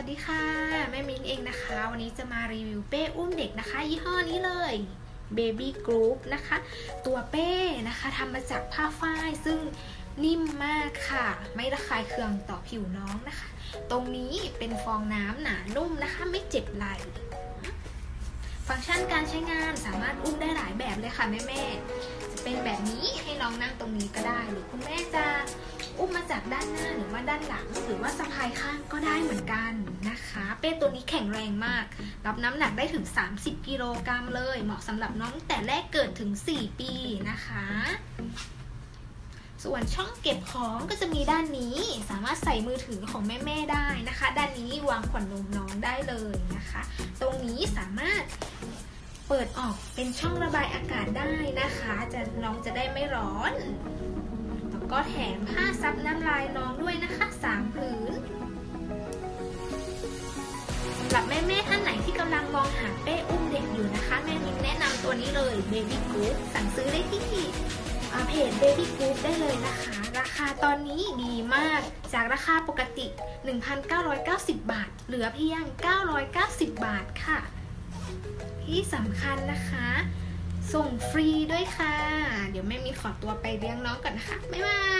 วัสดีค่ะ แม่มิ้นเองนะคะ วันนี้จะมารีวิวเป้อุ้มเด็กนะคะ ยี่ห้อนี้เลย Baby Group นะคะ ตัวเป้นะคะทำมาจากผ้าฝ้ายซึ่งนิ่มมากค่ะ ไม่ระคายเคืองต่อผิวน้องนะคะ ตรงนี้เป็นฟองน้ำหนานุ่มนะคะ ไม่เจ็บไหล่ฟังก์ชันการใช้งานสามารถอุ้มได้หลายแบบเลยค่ะแม่แม่ๆจะเป็นแบบนี้ให้น้องนั่งตรงนี้ก็ได้ จากด้านหน้าหรือว่าด้านหลัง หรือว่าสะพายข้างก็ได้เหมือนกันนะคะ เป้ตัวนี้แข็งแรงมาก รับน้ำหนักได้ถึง 30 กิโลกรัมเลย เหมาะสำหรับน้องแต่แรกเกิดถึง 4 ปีนะคะ ส่วนช่องเก็บของก็จะมีด้านนี้สามารถใส่มือถือของแม่ๆได้นะคะ ด้านนี้วางขวดนมน้องได้เลยนะคะ ตรงนี้สามารถเปิดออกเป็นช่องระบายอากาศได้นะคะ จะน้องจะได้ไม่ร้อน ก็แถมผ้าซับน้ำลายน้องด้วยนะคะสามผืนสำหรับแม่ๆท่านไหนที่กำลังมองหาเป้อุ้มเด็กอยู่นะคะ แม่มิ้นแนะนำตัวนี้เลย Baby Group สั่งซื้อได้ที่เพจ Baby Group ได้เลยนะคะ ราคาตอนนี้ดีมากจากราคาปกติ 1,990 บาท เหลือเพียง 990 บาทค่ะ ที่สำคัญนะคะ ส่งฟรีด้วยค่ะ ขอตัวไปเลี้ยงน้องก่อนนะคะบ๊ายบาย